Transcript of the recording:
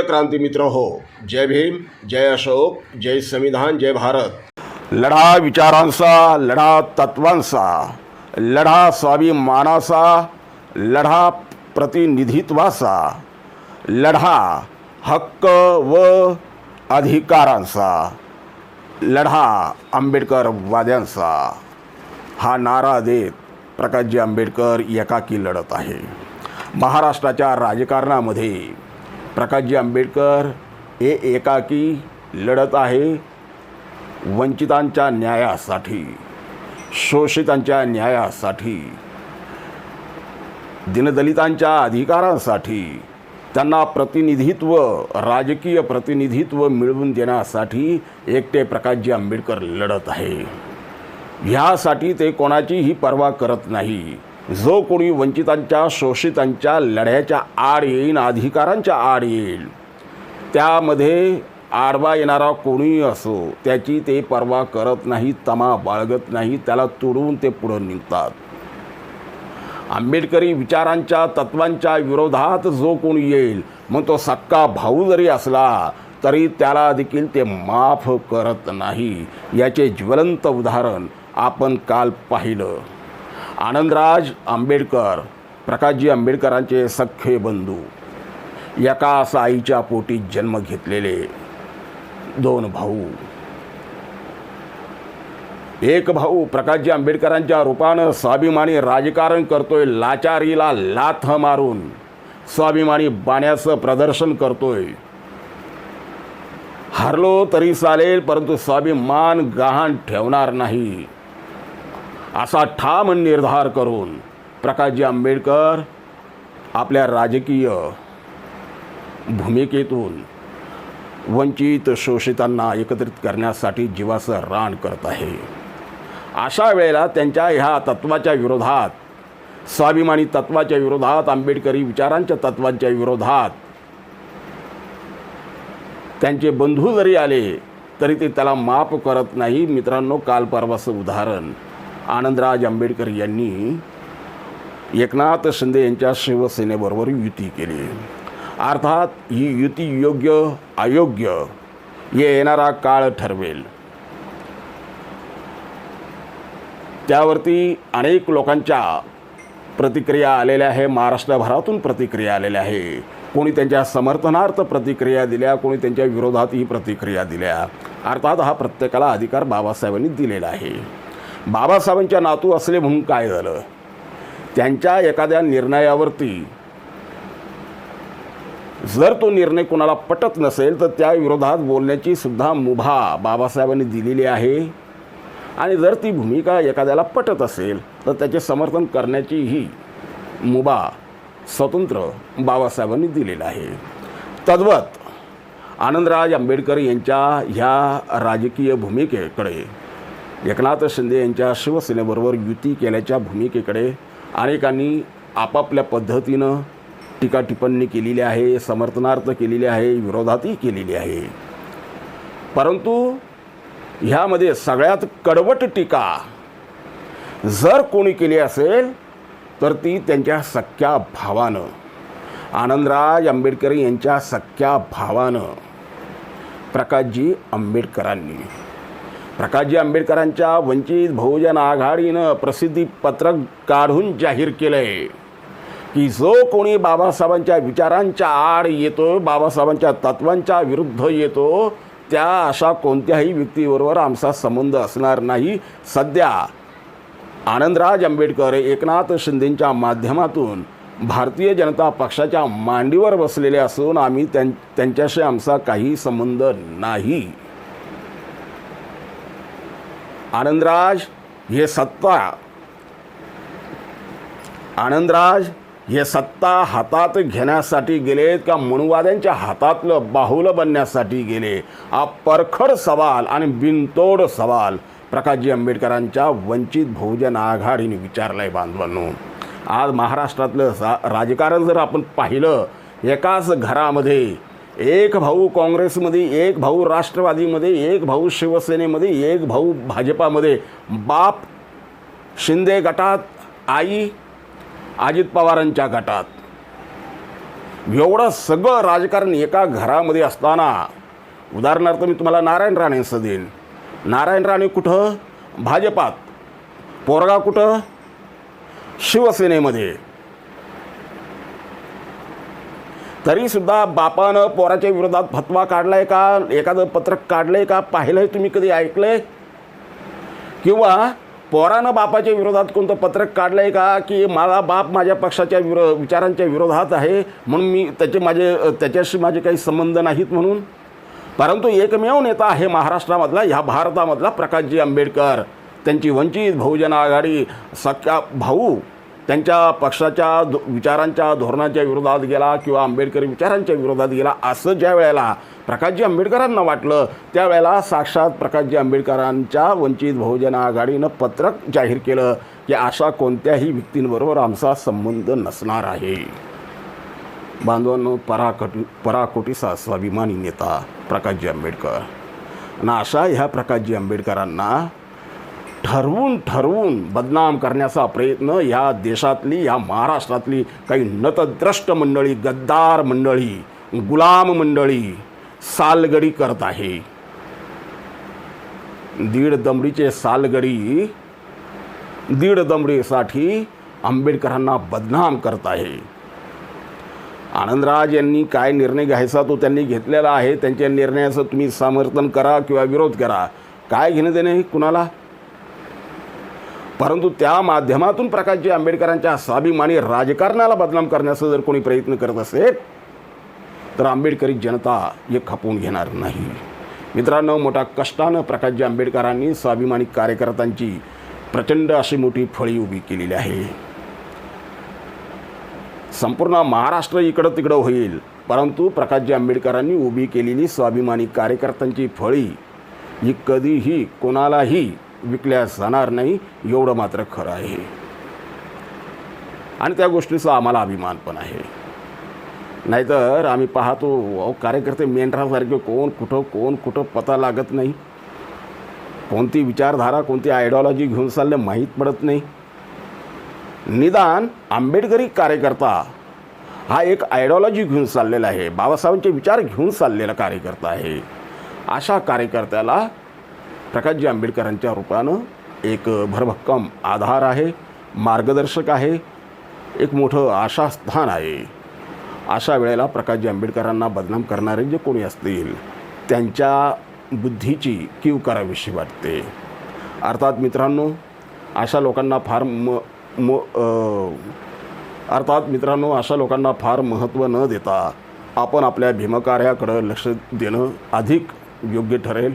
प्रिय क्रांती मित्र हो जय भीम जय अशोक जय संविधान जय भारत. लढा विचारांचा लढा तत्वांचा लढा स्वाभिमानाचा लढा प्रतिनिधित्वाचा लढा हक्क व अधिकारांचा लढा आंबेडकरवाद्यांचा हा नारा देत प्रकाशजी आंबेडकर एकाकी लढत आहे. महाराष्ट्राच्या राजकारणामध्ये प्रकाशजी आंबेडकर हे एकाकी लढत आहे वंचितांच्या न्यायासाठी शोषितांच्या न्यायासाठी दिनदलितांच्या अधिकारांसाठी त्यांना प्रतिनिधित्व राजकीय प्रतिनिधित्व मिळवून देण्यासाठी एकटे प्रकाशजी आंबेडकर लढत आहे. ह्यासाठी ते कोणाचीही पर्वा करत नाही. जो कोणी वंचितांच्या शोषितांच्या लढ्याच्या आड येईन अधिकारांच्या आड येईल त्यामध्ये आडवा येणारा कोणीही असो त्याची ते पर्वा करत नाही तमा बाळगत नाही त्याला तुडवून ते पुढं निघतात. आंबेडकरी विचारांच्या तत्वांच्या विरोधात जो कोणी येईल मग तो सक्का भाऊ जरी असला तरी त्याला देखील ते माफ करत नाही. याचे ज्वलंत उदाहरण आपण काल पाहिलं. आनंदराज आंबेडकर प्रकाशजी आंबेडकरांचे सख्खे बंधू एका असा आईच्या पोटी जन्म घेतलेले दोन भाऊ. एक भाऊ प्रकाशजी आंबेडकरांच्या रूपानं स्वाभिमानी राजकारण करतोय लाचारीला लाथ मारून स्वाभिमानी बाण्याचं प्रदर्शन करतोय. हरलो तरी चालेल परंतु स्वाभिमान गहाण ठेवणार नाही. असा ठाम निर्धार करून प्रकाशजी आंबेडकर आपल्या राजकीय भूमिकेतून वंचित शोषितांना एकत्रित करण्यासाठी जीवाचं रान करत आहे. अशा वेळेला त्यांच्या ह्या तत्वाच्या विरोधात स्वाभिमानी तत्वाच्या विरोधात आंबेडकरी विचारांच्या तत्वांच्या विरोधात त्यांचे बंधू जरी आले तरी ते त्याला माफ करत नाही. मित्रांनो काल परवाचं उदाहरण आनंदराज आंबेडकर यांनी एकनाथ शिंदे यांच्या शिवसेनेबरोबर युती केली. अर्थात ही युती योग्य अयोग्य हे येणारा काळ ठरवेल. त्यावरती अनेक लोकांच्या प्रतिक्रिया आलेल्या आहे महाराष्ट्रभरातून प्रतिक्रिया आलेल्या आहे. कोणी त्यांच्या समर्थनार्थ प्रतिक्रिया दिल्या कोणी त्यांच्या विरोधातही प्रतिक्रिया दिल्या. अर्थात हा प्रत्येकाला अधिकार बाबासाहेबांनी दिलेला आहे. बाबासाहेबांच्या नातू असले म्हणून काय झालं? त्यांच्या एखाद्या निर्णयावरती जर तो निर्णय कोणाला पटत नसेल तर त्या विरोधात बोलण्याची सुद्धा मुभा बाबासाहेबांनी दिलेली आहे. आणि जर ती भूमिका एखाद्याला पटत असेल तर त्याचे समर्थन करण्याचीही मुभा स्वतंत्र बाबासाहेबांनी दिलेला आहे. तद्वत आनंदराज आंबेडकर यांच्या ह्या राजकीय भूमिकेकडे एकनाथ शिंदे यांच्या शिवसेनेबरोबर युती केल्याच्या भूमिकेकडे अनेकांनी आपापल्या पद्धतीनं टीका टिप्पणी केलेली आहे समर्थनार्थ केलेली आहे विरोधातही केलेली आहे. परंतु ह्यामध्ये सगळ्यात कडवट टीका जर कोणी केली असेल तर ती त्यांच्या सख्या भावानं. आनंदराज आंबेडकर यांच्या सख्या भावानं. प्रकाशजी आंबेडकरांनी. प्रकाशजी आंबेडकरांच्या वंचित बहुजन आघाडीनं प्रसिद्धी पत्रक काढून जाहीर केलं आहे की जो कोणी बाबासाहेबांच्या विचारांच्या आड येतो बाबासाहेबांच्या तत्वांच्या विरुद्ध येतो त्या अशा कोणत्याही व्यक्तीबरोबर आमचा संबंध असणार नाही. सध्या आनंदराज आंबेडकर एकनाथ शिंदेंच्या माध्यमातून भारतीय जनता पक्षाच्या मांडीवर बसलेले असून आम्ही त्यां त्यांच्याशी आमचा काही संबंध नाही. आनंदराज हे सत्ता. आनंदराज हे सत्ता हातात घेण्यासाठी गेलेत का? मनुवाद्यांच्या हातातलं बाहुलं बनण्यासाठी गेले. हा परखड सवाल आणि बिनतोड सवाल प्रकाशजी आंबेडकरांच्या वंचित बहुजन आघाडीने विचारलं आहे बांधवांनो. आज महाराष्ट्रातलं सा राजकारण जर आपण पाहिलं एकाच घरामध्ये एक भाऊ काँग्रेसमध्ये एक भाऊ राष्ट्रवादीमध्ये एक भाऊ शिवसेनेमध्ये एक भाऊ भाजपामध्ये. बाप शिंदे गटात आई अजित पवारांच्या गटात. एवढं सगळं राजकारण एका घरामध्ये असताना उदाहरणार्थ मी तुम्हाला नारायण राणेंचं देईन. नारायण राणे कुठं? भाजपात. पोरगा कुठं? शिवसेनेमध्ये. तरीसुद्धा बापानं पोराच्या विरोधात फतवा काढलाय का? एखादं पत्रक काढलंय का? पाहिलंय तुम्ही कधी? ऐकलंय? किंवा पोरानं बापाच्या विरोधात कोणतं पत्रक काढलं आहे का? की माझा बाप माझ्या पक्षाच्या विरो विचारांच्या विरोधात आहे म्हणून मी त्याचे माझे त्याच्याशी माझे काही संबंध नाहीत म्हणून? परंतु एकमेव नेता आहे महाराष्ट्रामधला ह्या भारतामधला प्रकाशजी आंबेडकर. त्यांची वंचित बहुजन आघाडी सख्या भाऊ त्यांच्या पक्षाच्या दो विचारांच्या धोरणाच्या विरोधात गेला किंवा आंबेडकरी विचारांच्या विरोधात गेला असं ज्या वेळेला प्रकाशजी आंबेडकरांना वाटलं त्यावेळेला साक्षात प्रकाशजी आंबेडकरांच्या वंचित बहुजन आघाडीनं पत्रक जाहीर केलं की अशा कोणत्याही व्यक्तींबरोबर आमचा संबंध नसणार आहे. बांधवांनो पराकट पराकोटीचा स्वाभिमानी नेता प्रकाशजी आंबेडकर. आणि अशा ह्या प्रकाशजी आंबेडकरांना ठरवून ठरवून बदनाम करण्याचा प्रयत्न या देशातली या महाराष्ट्रातली काही नतद्रष्ट मंडळी गद्दार मंडळी गुलाम मंडळी सालगडी करत आहे. दीड दमडीचे सालगडी दीड दमडीसाठी आंबेडकरांना बदनाम करत आहे. आनंदराज यांनी काय निर्णय घ्यायचा तो त्यांनी घेतलेला आहे. त्यांच्या निर्णयाचं तुम्ही समर्थन करा किंवा विरोध करा. काय घेणं देणं हे कुणाला? परंतु त्या माध्यमातून प्रकाशजी आंबेडकरांच्या स्वाभिमानी राजकारणाला बदनाम करण्याचा जर कोणी प्रयत्न करत असेल तर आंबेडकरी जनता हे खपवून घेणार नाही. मित्रांनो मोठ्या कष्टानं प्रकाशजी आंबेडकरांनी स्वाभिमानी कार्यकर्त्यांची प्रचंड अशी मोठी फळी उभी केलेली आहे. संपूर्ण महाराष्ट्र इकडं तिकडं होईल परंतु प्रकाशजी आंबेडकरांनी उभी केलेली स्वाभिमानी कार्यकर्त्यांची फळी ही कधीही कोणालाही विकल्या जाणार नाही एवढं मात्र खरं आहे. आणि त्या गोष्टीचा आम्हाला अभिमान पण आहे. नाहीतर आम्ही पाहतो कार्यकर्ते मेंढरासारखे कोण कुठं कोण कुठं पता लागत नाही. कोणती विचारधारा कोणती आयडिओलॉजी घेऊन चालले माहीत पडत नाही. निदान आंबेडकरी कार्यकर्ता हा एक आयडिओलॉजी घेऊन चाललेला आहे. बाबासाहेबांचे विचार घेऊन चाललेला कार्यकर्ता आहे. अशा कार्यकर्त्याला प्रकाशजी आंबेडकरांच्या रूपानं एक भरभक्कम आधार आहे मार्गदर्शक आहे एक मोठं आशास्थान आहे. अशा वेळेला प्रकाशजी आंबेडकरांना बदनाम करणारे जे कोणी असतील त्यांच्या बुद्धीची कीव करावीशी वाटते. अर्थात मित्रांनो अशा लोकांना फार म म अर्थात मित्रांनो अशा लोकांना फार महत्त्व न देता आपण आपल्या भीमकार्याकडं लक्ष देणं अधिक योग्य ठरेल.